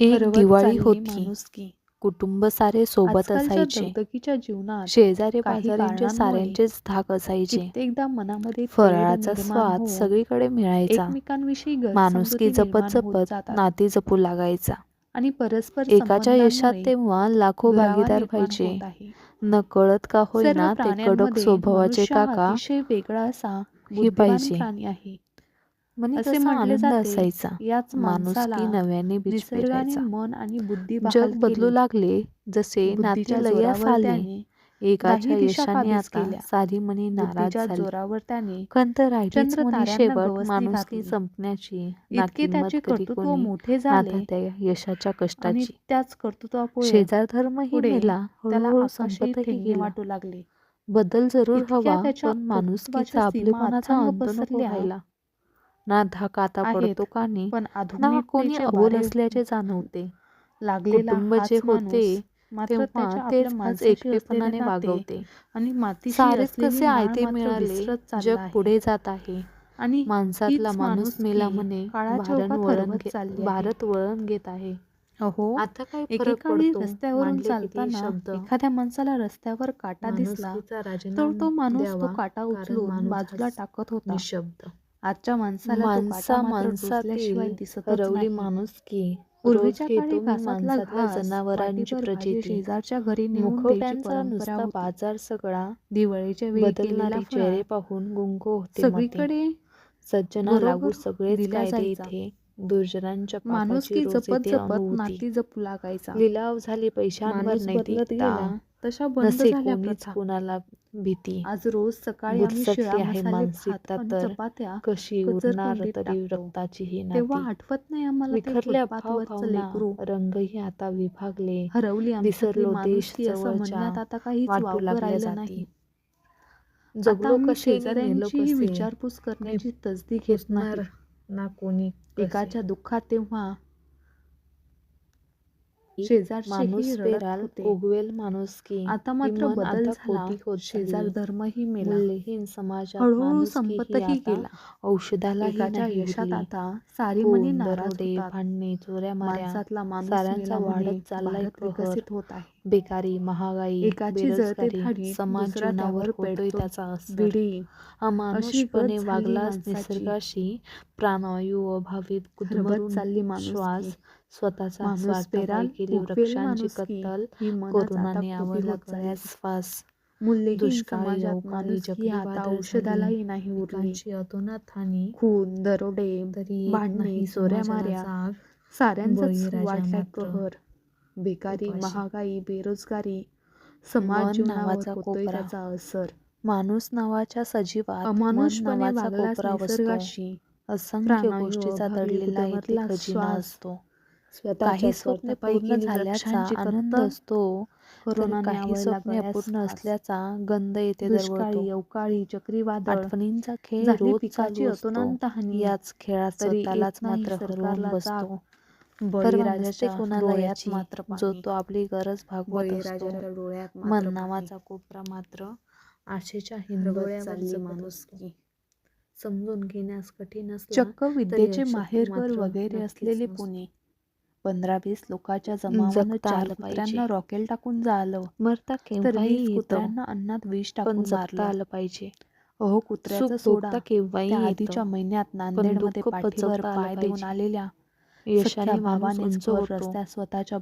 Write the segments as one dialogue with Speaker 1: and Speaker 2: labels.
Speaker 1: एक दिवाळी होती. कुटुंब सारे सोबत असायचे. शेजारी पाजाऱ्यांचे
Speaker 2: कारणांमुळे
Speaker 1: साऱ्यांचेच धाक असायचे.
Speaker 2: कित्येकदा मनामध्ये
Speaker 1: फराळाचा स्वाद सगळीकडे मिळायचा.
Speaker 2: एकमेकांविषयी
Speaker 1: माणुसकी जपत जपत नाती जपू लागायचा.
Speaker 2: आणि परस्पर
Speaker 1: एकाच्या यशात तेव्हा लाखो भागीदार व्हायचे. न कळत का होईना ते कडक स्वभावाचे काका
Speaker 2: वेगळा असा
Speaker 1: ही पाहिजे. म्हणे
Speaker 2: असे म्हटले जाते
Speaker 1: असायचा?
Speaker 2: याच माणसाला
Speaker 1: नव्याने बीज
Speaker 2: निसर्गाने
Speaker 1: पेरायचा
Speaker 2: मन आणि बुद्धी बहाल
Speaker 1: जग बदलू
Speaker 2: केली.
Speaker 1: लागले जसे
Speaker 2: बुद्धीच्या
Speaker 1: नाती लयास
Speaker 2: जोरावर
Speaker 1: आले.
Speaker 2: त्याने
Speaker 1: एकाच्या
Speaker 2: दाही दिशा
Speaker 1: यशाने
Speaker 2: काबीज
Speaker 1: आता
Speaker 2: केल्या.
Speaker 1: सारी मनी नाराज
Speaker 2: बुद्धीच्या
Speaker 1: झाली.
Speaker 2: जोरावर त्याने
Speaker 1: खंत राहिलीच
Speaker 2: चंद्र
Speaker 1: म्हणे
Speaker 2: ताऱ्यांना
Speaker 1: शेवट
Speaker 2: गवसणी
Speaker 1: माणुसकी
Speaker 2: घातली.
Speaker 1: संपण्याची ना
Speaker 2: इतके
Speaker 1: किंमत
Speaker 2: त्याचे
Speaker 1: कधी
Speaker 2: कर्तृत्व
Speaker 1: कोणी
Speaker 2: मोठे
Speaker 1: ना
Speaker 2: झाले.
Speaker 1: त्या यशाच्या
Speaker 2: आणि
Speaker 1: कष्टाची.
Speaker 2: त्याच कर्तृत्वापुढे
Speaker 1: शेजार धर्मही
Speaker 2: पुढे
Speaker 1: मेला.
Speaker 2: त्याला
Speaker 1: हळूहळू
Speaker 2: आकाशी
Speaker 1: संपतही
Speaker 2: ठेंगे
Speaker 1: गेला.
Speaker 2: वाटू लागले.
Speaker 1: बदल जरूर
Speaker 2: इतक्या
Speaker 1: हवा
Speaker 2: त्याच्या
Speaker 1: पण माणुसकीचा
Speaker 2: कर्तृत्वाच्या सीमा
Speaker 1: आपलेपणाचा
Speaker 2: अथांग
Speaker 1: अंत नको
Speaker 2: पसरल्या
Speaker 1: व्हायला. ना धाक आता पडतो कानी
Speaker 2: पण
Speaker 1: ना कोणी अबोल असल्याचे जाणवते. कुटुंब जे होते तेव्हा तेच आज एकटेपणाने वागवते.
Speaker 2: आणि मातीशी
Speaker 1: सारेच कसे आयते मिळाले जग. पुढे जात आहे.
Speaker 2: आणि
Speaker 1: माणसातला माणूस मेला म्हणे भारत वळण. भारत वळण घेत आहे.
Speaker 2: अहो
Speaker 1: आता काय
Speaker 2: एकेकाळी रस्त्यावरून चालताना
Speaker 1: शब्द?
Speaker 2: एखाद्या माणसाला रस्त्यावर काटा दिसला तर तो माणूस तो काटा उचलून बाजूला टाकत होता.
Speaker 1: निशब्द.
Speaker 2: आजच्या माणसाला
Speaker 1: माणसा माणसातील
Speaker 2: दिसतच
Speaker 1: हरवली
Speaker 2: नाही
Speaker 1: माणुसकी
Speaker 2: पूर्वीच्या काळी
Speaker 1: घेतो मी
Speaker 2: घासातला
Speaker 1: माणसातल्या
Speaker 2: घास
Speaker 1: जनावरांची प्रचिती
Speaker 2: शेजारच्या घरी
Speaker 1: मुखवट्यांचा नुसता. बाजार सगळा
Speaker 2: दिवाळीच्या वेळी
Speaker 1: बदलणारे चेहरे पाहून गुंग होते.
Speaker 2: सगळीकडे
Speaker 1: सज्जना लागू सगळेच
Speaker 2: दिला
Speaker 1: कायदे. इथे दुर्जनांच्या रोज
Speaker 2: जपत जपत. नाती जपू लागायचा
Speaker 1: लिलाव झाले पैशांवर
Speaker 2: माणूस गेला तशा बंद झाल्या
Speaker 1: कुणाला भीती.
Speaker 2: आज रोज सकाळी
Speaker 1: आहे मानसिकता तर कशी उरणार तरी. रक्ताची ही
Speaker 2: तेव्हा आठवत नाही आम्हाला
Speaker 1: विखरल्या रंगही आता विभागले.
Speaker 2: हरवली
Speaker 1: विसरलो देश
Speaker 2: आता काहीच
Speaker 1: वाटू लागल्या
Speaker 2: नाही.
Speaker 1: जगलो कसे?
Speaker 2: विचारपूस करण्याची तसदी घेत
Speaker 1: घेतणार ना कोणी.
Speaker 2: एकाच्या दुःखात तेव्हा
Speaker 1: माणूस
Speaker 2: होते.
Speaker 1: उगवेल माणुसकी
Speaker 2: आता
Speaker 1: ही
Speaker 2: मात्र बदल झाला. शेजार
Speaker 1: चालली.
Speaker 2: धर्मही मेला.
Speaker 1: समाजात
Speaker 2: हळूहळू
Speaker 1: माणुसकी ही
Speaker 2: गेला.
Speaker 1: नाही
Speaker 2: यशात. आता सारी मनी नाराज
Speaker 1: भांडणे चोऱ्या
Speaker 2: माणसातला माणूस
Speaker 1: वाढत चाललाय
Speaker 2: भारत
Speaker 1: कहर.
Speaker 2: विकसित होत आहे.
Speaker 1: बेकारी महागाई
Speaker 2: एकाची जळते
Speaker 1: समाज जीवनावर. त्याचा
Speaker 2: बिडी
Speaker 1: अमानुषपणे वागलास. निसर्गाशी प्राणवायू अभावी
Speaker 2: हरवत
Speaker 1: गुदमरून
Speaker 2: चालली.
Speaker 1: श्वास स्वतःचा स्वार्थापायी
Speaker 2: पेराल
Speaker 1: केली वृक्षांची. कत्तल कोरोनाने आवडला. गळ्यास फास
Speaker 2: औषधालाही नाही उरली
Speaker 1: अतोनात हानी
Speaker 2: खून दरोडे भांडणे
Speaker 1: समाजाला
Speaker 2: माऱ्या वाटलाय
Speaker 1: मात्र
Speaker 2: कहर बेकारी. महागाई बेरोजगारी समाज जीवनावर
Speaker 1: नावाचा
Speaker 2: होतोय. त्याचा असर
Speaker 1: माणूस नावाच्या सजीवात मन
Speaker 2: अमानुषपणे निसर्गाशी
Speaker 1: असंख्य गोष्टीचा दडलेला इथे खजिना. असतो काही स्वप्ने पूर्ण झाल्याचा आनंद असतो काही स्वप्ने
Speaker 2: फास.
Speaker 1: असल्याचा गंध येथे दरवळतो
Speaker 2: अवकाळी चक्रीवादळ
Speaker 1: आठवणींचा खेळ रोज
Speaker 2: पिकाची अतोनांत हानी.
Speaker 1: याच खेळात स्वतःलाच मात्र हरवून बसतो
Speaker 2: बळीराजाच्या डोळ्यात मात्र
Speaker 1: जो. तो आपली गरज भागवत असतो
Speaker 2: डोळ्यात
Speaker 1: मन. नावाचा कोपरा मात्र आशेच्या
Speaker 2: हरवत
Speaker 1: हिंदोळ्यावर
Speaker 2: चालली
Speaker 1: जगत
Speaker 2: माणुसकी.
Speaker 1: असतो. समजून घेण्यास कठीण
Speaker 2: चक्क विद्येचे माहेरघर वगैरे असलेले. पुणे पंधरा वीस लोकांच्या जमावानं चार. कुत्र्यांना रॉकेल टाकून जाळलं
Speaker 1: मरता केव्हाही
Speaker 2: कुत्र्यांना अन्नात विष टाकून मारलं
Speaker 1: आलं पाहिजे
Speaker 2: अहो कुत्र्याचं सोडा
Speaker 1: केव्हाही
Speaker 2: आधीच्या महिन्यात नांदेडमध्ये पाठीवर पाय देऊन. आलेल्या
Speaker 1: यशाने
Speaker 2: भर
Speaker 1: होतो.
Speaker 2: रस्त्यात स्वतःच्या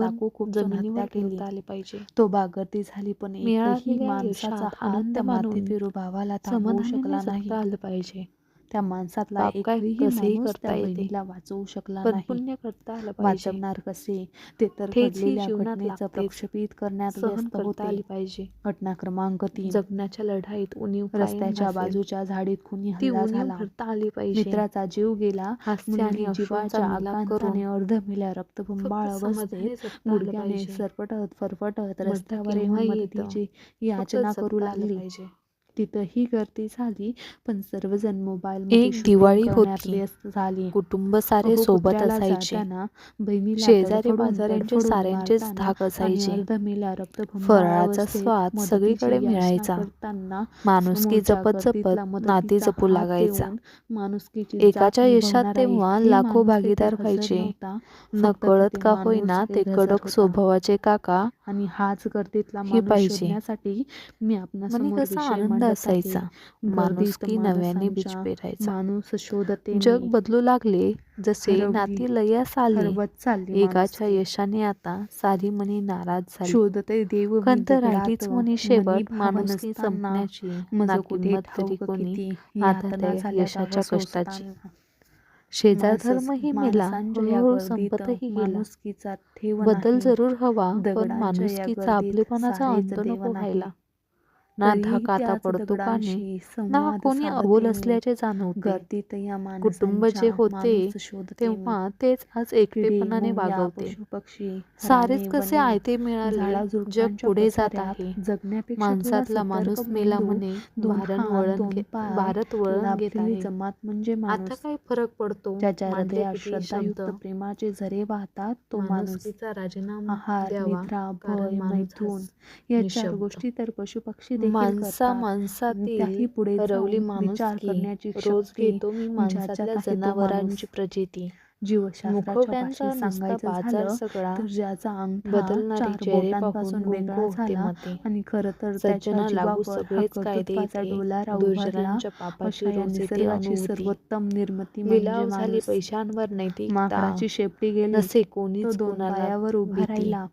Speaker 2: चाकू हत्या
Speaker 1: जमिनीवर ठेवता आले पाहिजे.
Speaker 2: तो बागर्दी झाली पण एकही माणसाचा
Speaker 1: आनंद
Speaker 2: माती फिरू भावाला थांबवू शकला नाही.
Speaker 1: आलं पाहिजे.
Speaker 2: त्या माणसातला एकही माणूस त्या. बहिणीला वाचवू शकला नाही
Speaker 1: पुण्य करता आलं पाहिजे
Speaker 2: वाचवणार कसे ते तर घडलेल्या घटनेचं. प्रक्षेपित करण्यात व्यस्त होते
Speaker 1: पाहिजे
Speaker 2: घटना क्रमांक तीन
Speaker 1: जगण्याच्या लढाईत उणीव
Speaker 2: रस्त्याच्या. बाजूच्या झाडीत खुनी हल्ला झाला
Speaker 1: आली पाहिजे
Speaker 2: मित्राचा जीव गेला जीवाच्या आकांताने
Speaker 1: करून
Speaker 2: अर्धमेल्या रक्तबंबाळ अवस्थेत गुडघ्याने. सरपटत फरफटत रस्त्यावर. मदतीची याचना करू लागली. तिथंही गर्दी झाली पण सर्वजण मोबाईल
Speaker 1: एक दिवाळी होती.
Speaker 2: झाली
Speaker 1: कुटुंब सारे सोबत असायचे
Speaker 2: बहिणीला
Speaker 1: शेजारी
Speaker 2: तडफडून
Speaker 1: साऱ्यांचेच धाक असायचे फराळाचा स्वाद सगळीकडे मिळायचा. माणुसकी जपत जपत नाते जपू लागायचा
Speaker 2: देऊन माणुसकीची
Speaker 1: एकाच्या यशात तेव्हा लाखो भागीदार व्हायचे. न कळत का होईना ते कडक. स्वभावाचे काका
Speaker 2: आणि हाच गर्दीतला
Speaker 1: ही पाहिजे.
Speaker 2: मी
Speaker 1: कसा
Speaker 2: विषय
Speaker 1: आनंद. असायचा.
Speaker 2: गर्दीत
Speaker 1: माणुसकी नव्याने बीज पेरायचा
Speaker 2: माणूस शोधते
Speaker 1: जग बदलू लागले जसे नाती लयास आली. एकाच्या. यशाने आता सारी मनी नाराज झाली.
Speaker 2: शोधते देव दगडात,
Speaker 1: राहिलीच
Speaker 2: मनी
Speaker 1: शेवट माणुसकी संपण्याची. किंमत तरी कोणी
Speaker 2: किती,
Speaker 1: आता यशाच्या कष्टाची. शेजार
Speaker 2: माणसं-
Speaker 1: धर्मही मेला. हळूहळू संपतही गेला. बदल. जरूर हवा पण माणुसकीचा आपलेपणाचा अंत नको. व्हायला. ना धाक आता पडतो
Speaker 2: दगडांशी
Speaker 1: ना कोणी अबोल. असल्याचे जाणवते. कुटुंब जे होते. तेव्हा तेच आज एकटेपणाने वागवते. सारेच कसे आयते मिळाले जग पुढे जात आहे. माणसातला माणूस मेला म्हणे भारत वळण भारत वळण घेत आहे.
Speaker 2: जमात म्हणजे
Speaker 1: आता काय फरक पडतो?
Speaker 2: श्रद्धायुक्त प्रेमाचे झरे वाहतात तो माणूस
Speaker 1: माणुसकीचा राजीनामा
Speaker 2: आहार
Speaker 1: द्यावा
Speaker 2: निद्रा भय मैथून या चार. गोष्टी तर पशुपक्षी देखील
Speaker 1: माणसा
Speaker 2: करतात.
Speaker 1: माणसातील
Speaker 2: पुढे
Speaker 1: हरवली
Speaker 2: जाऊन विचार
Speaker 1: माणुसकी
Speaker 2: करण्याची
Speaker 1: रोज
Speaker 2: शक्ती
Speaker 1: घेतो मी
Speaker 2: तो
Speaker 1: जनावरांची
Speaker 2: माणूस.
Speaker 1: प्रचिती
Speaker 2: जीवशास्त्राच्या
Speaker 1: मुखवट्यांचा
Speaker 2: भाषेत
Speaker 1: नुसता
Speaker 2: सांगायचं
Speaker 1: बाजार
Speaker 2: झालं
Speaker 1: सगळा
Speaker 2: तर ज्याचा अंगठा
Speaker 1: बदलणारे
Speaker 2: चार
Speaker 1: चेहरे
Speaker 2: बोटांपासून
Speaker 1: पाहून
Speaker 2: वेगळा
Speaker 1: होते
Speaker 2: झाला
Speaker 1: मते.
Speaker 2: आणि खरं तर त्याच्या
Speaker 1: सज्जना लागू
Speaker 2: जीवावर हा
Speaker 1: सगळेच कायदे
Speaker 2: कर्तृत्वाचा
Speaker 1: इथे
Speaker 2: डोलारा उभारला
Speaker 1: दुर्जनांच्या पापाची
Speaker 2: अशा या
Speaker 1: रोज येते
Speaker 2: निसर्गाची
Speaker 1: अनुभूती
Speaker 2: सर्वोत्तम निर्मिती म्हणजे
Speaker 1: लिलाव झाली
Speaker 2: माणूस.
Speaker 1: पैशांवर नैतिकता.
Speaker 2: माकडाची शेपटी गेली
Speaker 1: नसे
Speaker 2: तो
Speaker 1: कोणीच
Speaker 2: दोन
Speaker 1: कोणाला
Speaker 2: पायावर उभा
Speaker 1: भीती.
Speaker 2: राहिला.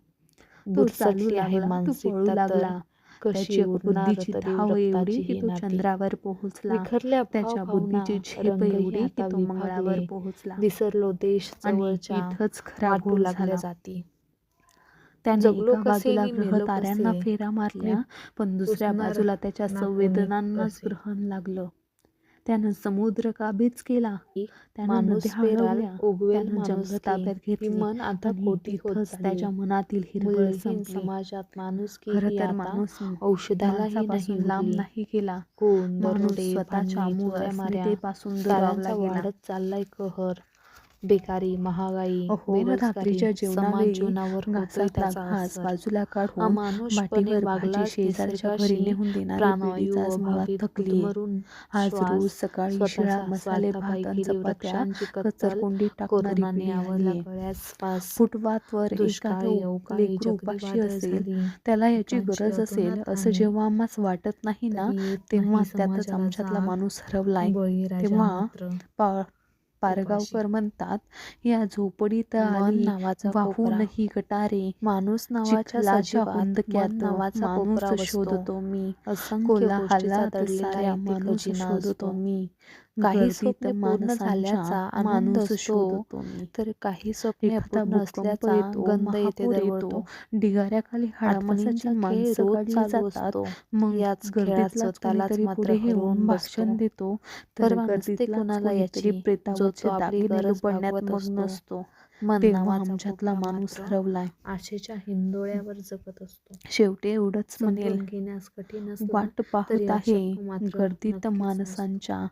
Speaker 2: तो चालू
Speaker 1: आहे
Speaker 2: लागला तो पळू
Speaker 1: मानसिकता तर.
Speaker 2: लागला.
Speaker 1: कशी
Speaker 2: बुद्धीची धाव एवढी की
Speaker 1: ही
Speaker 2: तो. चंद्रावर पोहोचला. त्याच्या बुद्धीची झेप एवढी की तो मंगळावर. पोहोचला.
Speaker 1: विसरलो देश
Speaker 2: आणि इथंच खरा
Speaker 1: वाटू
Speaker 2: गोल
Speaker 1: लागल्या
Speaker 2: झाला.
Speaker 1: जाती.
Speaker 2: त्याने एका बाजूला. फेरा मारल्या पण दुसऱ्या बाजूला त्याच्या संवेदनांनाच ग्रहण लागलं. त्यानं समुद्र काबीज केला त्यानं
Speaker 1: माणूस
Speaker 2: त्यानं. ताब्यात घेतली
Speaker 1: मन आता चालली.
Speaker 2: त्याच्या मनातील हिरवळ
Speaker 1: समाजात माणुसकी
Speaker 2: खरं तर माणूस माणसापासून लांब. नाही गेला
Speaker 1: कोण
Speaker 2: माणूस स्वतःच्या मूळ गेला
Speaker 1: वाढत चाललाय कहर बेकारी महागाई
Speaker 2: रात्रीच्या घास
Speaker 1: असर
Speaker 2: बाजूला काढून
Speaker 1: वागला
Speaker 2: भाजी शेजारच्या घरी देणारी थकली आज रोज सकाळी शिळा मसाले भात आणि चपात्या कचरकोंडी टाकणारी पिढी फुटपाथवर एखादं लेकरू उपाशी असेल. त्याला याची गरज असेल असं. जेव्हा आम्हास वाटत नाही ना तेव्हा त्यातच आमच्यातला. माणूस हरवलाय तेव्हा पारगावकर म्हणतात या झोपडीत
Speaker 1: मन
Speaker 2: आली
Speaker 1: नावाचा
Speaker 2: वाहून
Speaker 1: कोपरा.
Speaker 2: ही गटारे
Speaker 1: माणूस नावाच्या
Speaker 2: हुंदक्यात
Speaker 1: मन नावाचा कोपरा
Speaker 2: माणूस. शोधतो मी
Speaker 1: असंख्य एक
Speaker 2: माणूस शोधतो. मी
Speaker 1: काही स्वप्ने पूर्ण झाल्याचा आनंद असतो.
Speaker 2: शोधतो
Speaker 1: तर काही स्वप्ने
Speaker 2: भूकंप
Speaker 1: असल्याचा गंध
Speaker 2: महापूर
Speaker 1: दरवळतो.
Speaker 2: ढिगाऱ्याखाली माणसं
Speaker 1: रोज चालू असतो.
Speaker 2: मग
Speaker 1: याच
Speaker 2: गर्दीतला
Speaker 1: त्यालाच
Speaker 2: कोणीतरी
Speaker 1: मात्र हरवून.
Speaker 2: भाषण देतो. तर
Speaker 1: नसते
Speaker 2: गर्दीतला
Speaker 1: कोणाला याची, आपली
Speaker 2: दागिने लुबाडण्यात मग्न
Speaker 1: असतो.
Speaker 2: तेव्हा आमच्यातला माणूस हरवलाय.
Speaker 1: आशेच्या हिंदोळ्यावर जगत असतो.
Speaker 2: शेवटी एवढंच म्हणेल
Speaker 1: घेण्यास कठीण
Speaker 2: वाट पाहत आहे. गर्दीत माणसांच्या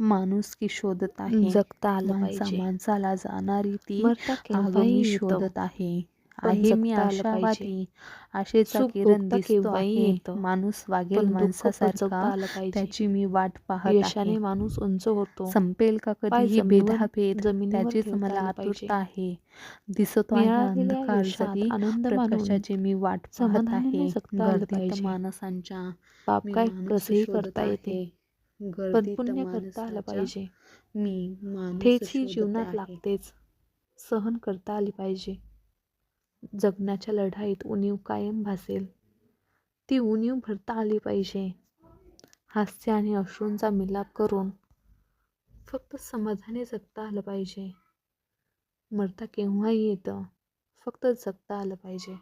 Speaker 2: माणुसकी शोधत आहे.
Speaker 1: जगता आलं
Speaker 2: माणसा
Speaker 1: पाहिजे.
Speaker 2: माणसाला जाणारी ती आगमी. शोधत आहे. आहे मी. आशावादी आशेचा किरण दिसतो आहे. माणूस वागेल माणसासारखा त्याची मी वाट पाहत
Speaker 1: यशाने
Speaker 2: आहे
Speaker 1: माणूस उंच होतो
Speaker 2: संपेल का कधी भेदाभेद त्याचीच मला आतुरता. आहे दिसतो आहे अंधकार जरी प्रकाशाची मी वाट पाहत आहे गर्दीत. माणसांच्या
Speaker 1: पाप
Speaker 2: मी
Speaker 1: काय कसंही करता. येते पण पुण्य करता आलं पाहिजे
Speaker 2: मी
Speaker 1: ठेच ही जीवनात. लागतेच सहन करता आली पाहिजे जगण्याच्या लढाईत उणीव कायम भासेल. ती उणीव भरता आली पाहिजे. हास्य आणि अश्रूंचा मिलाप करून फक्त समाधाने जगता आलं पाहिजे. मरता केव्हाही येतं फक्त जगता आलं पाहिजे.